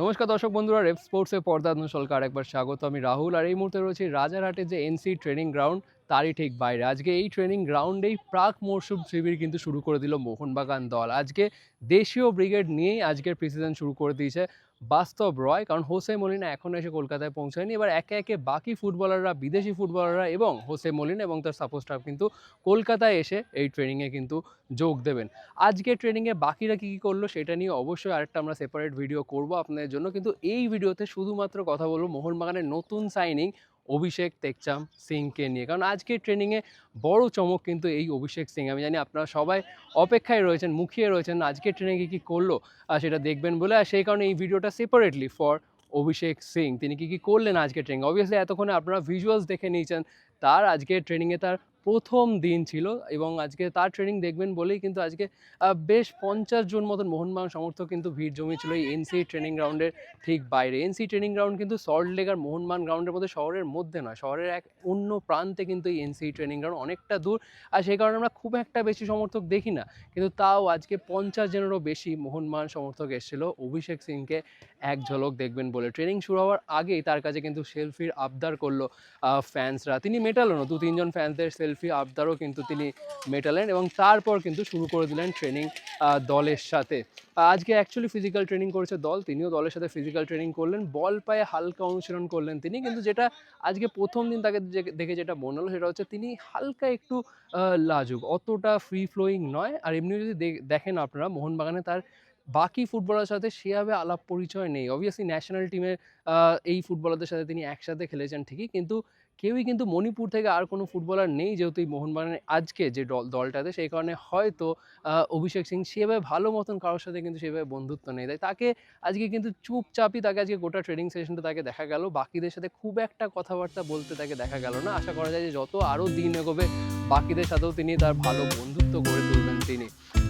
নমস্কার দর্শক বন্ধুরা রেপ স্পোর্টসের পর্দা সলকার একবার স্বাগত আমি রাহুল। আর এই মুহূর্তে রয়েছে রাজারহাটে যে এনসি ট্রেনিং গ্রাউন্ড তারই ঠিক বাইরে। আজকে এই ট্রেনিং গ্রাউন্ডেই প্রাক মরশুম শিবির কিন্তু শুরু করে দিল মোহনবাগান দল। আজকে দেশীয় ব্রিগেড নিয়েই আজকের প্রিসিজন শুরু করে দিয়েছে বাস্তব রয়, কারণ হোসে মলিনা এখনও এসে কলকাতায় পৌঁছায়নি। এবার একে একে বাকি ফুটবলাররা, বিদেশি ফুটবলাররা এবং হোসে মলিনা এবং তার সাপোর্ট স্টাফ কিন্তু কলকাতায় এসে এই ট্রেনিংয়ে কিন্তু যোগ দেবেন। আজকে ট্রেনিংয়ে বাকিরা কী কী করল সেটা নিয়ে অবশ্যই আরেকটা আমরা সেপারেট ভিডিও করব আপনাদের জন্য। কিন্তু এই ভিডিওতে শুধুমাত্র কথা বলব মোহনবাগানের নতুন সাইনিং অভিষেক টেকচাম সিংকে নিয়ে। কারণ আজকের ট্রেনিংয়ে বড় চমক কিন্তু এই অভিষেক সিং। আমি জানি আপনারা সবাই অপেক্ষায় রয়েছেন, মুখিয়ে রয়েছেন, আজকের ট্রেনিংয়ে কী করল সেটা দেখবেন বলে। আর সেই কারণে এই ভিডিওটা সেপারেটলি ফর অভিষেক সিং। তিনি কী কী করলেন আজকের ট্রেনিং অবভিয়াসলি এতক্ষণে আপনারা ভিজুয়ালস দেখে নিয়েছেন। তার আজকের ট্রেনিংয়ে তার প্রথম দিন ছিল এবং আজকে তার ট্রেনিং দেখবেন বলেই কিন্তু আজকে বেশ পঞ্চাশ জন মতন মোহনবাগান সমর্থক কিন্তু ভিড় জমেছিল এই এনসি ট্রেনিং গ্রাউন্ডের ঠিক বাইরে। এনসি ট্রেনিং গ্রাউন্ড কিন্তু সল্ট লেক আর মোহনবাগান গ্রাউন্ডের মধ্যে শহরের মধ্যে নয়, শহরের এক অন্য প্রান্তে কিন্তু এই এনসি ট্রেনিং গ্রাউন্ড অনেকটা দূর। আর সেই কারণে আমরা খুব একটা বেশি সমর্থক দেখি না। কিন্তু তাও আজকে পঞ্চাশ জনেরও বেশি মোহনবাগান সমর্থক এসেছিল। অভিষেক সিংকে এক ঝলক দেখবেন বলে। ট্রেনিং শুরু হওয়ার আগেই তার কাছে কিন্তু সেলফির আবদার করল ফ্যান্সরা তিনি মেটালো না দু তিনজন ফ্যান্সদের সেলফি আবদারও কিন্তু তিনি মেটালেন এবং তারপর কিন্তু শুরু করে দিলেন ট্রেনিং দলের সাথে। আজকে অ্যাকচুয়ালি ফিজিক্যাল ট্রেনিং করেছে দল, তিনিও দলের সাথে ফিজিক্যাল ট্রেনিং করলেন, বল পায়ে হালকা অনুশীলন করলেন তিনি, কিন্তু যেটা আজকে প্রথম দিন তাকে দেখে যেটা মনে হলো সেটা হচ্ছে তিনি হালকা একটু লাজুক, অতটা ফ্রি ফ্লোয়িং নয়। আর এমনি যদি দেখেন আপনারা, মোহনবাগানে তার বাকি ফুটবলারের সাথে সেভাবে আলাপ পরিচয় নেই। অবভিয়াসলি ন্যাশনাল টিমের এই ফুটবলারদের সাথে তিনি একসাথে খেলেছেন ঠিকই, কিন্তু কেউই কিন্তু মণিপুর থেকে আর কোনো ফুটবলার নেই যেহেতু এই মোহনবাগানের আজকে যে দল, দলটাতে, সেই কারণে হয়তো অভিষেক সিং সেভাবে ভালো মতন কারোর সাথে কিন্তু সেভাবে বন্ধুত্ব নেই। তাই তাকে আজকে কিন্তু চুপচাপই তাকে আজকে গোটা ট্রেনিং সেশনটা তাকে দেখা গেল। বাকিদের সাথে খুব একটা কথাবার্তা বলতে তাকে দেখা গেল না। আশা করা যায় যে যত আরও দিন এগোবে, বাকিদের সাথেও তিনি তার ভালো বন্ধুত্ব গড়ে তুলবেন তিনি।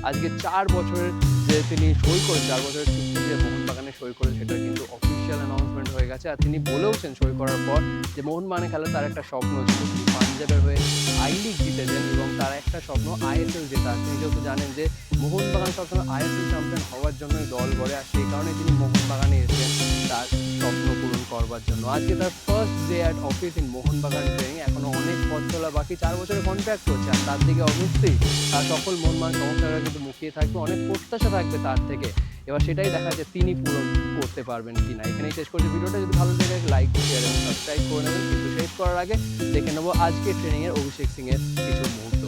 আজকে চার বছরের যে তিনি সই করেন, চার বছরের চুক্তি যে মোহনবাগানে সই করেন, সেটা কিন্তু অফিসিয়াল অ্যানাউন্সমেন্ট হয়ে গেছে। আর তিনি বলেওছেন সই করার পর যে মোহনবাগানে খেলা তার একটা স্বপ্ন ছিল, তিনি পাঞ্জাবের হয়ে আই লিগ জিতেছেন এবং তার একটা স্বপ্ন আইএসএল জেতা। তিনি যেহেতু জানেন যে মোহনবাগান সবসময় আইএসএল চ্যাম্পিয়ন হওয়ার জন্যই দল গড়ে আর সেই কারণে তিনি মোহনবাগানে এসেছেন তার স্বপ্ন পূরণ করবার জন্য। আজকে তার first day at office in Mohun Bagan training এখনও অনেক পথ চলা বাকি, চার বছরের কন্ট্রাক্ট করছে আর তার দিকে অবশ্যই তার সকল মন মান সমস্যারা কিন্তু মুখিয়ে থাকবে, অনেক প্রত্যাশা থাকবে তার থেকে। এবার সেটাই দেখা যায় তিনি পূরণ করতে পারবেন কি না এখানেই শেষ করছি ভিডিওটা। যদি ভালো লাগে লাইক শেয়ার এবং সাবস্ক্রাইব করে নেবেন। কিন্তু শেষ করার আগে দেখে নেব আজকে ট্রেনিংয়ের অভিষেক সিংয়ের কিছু মুহূর্ত।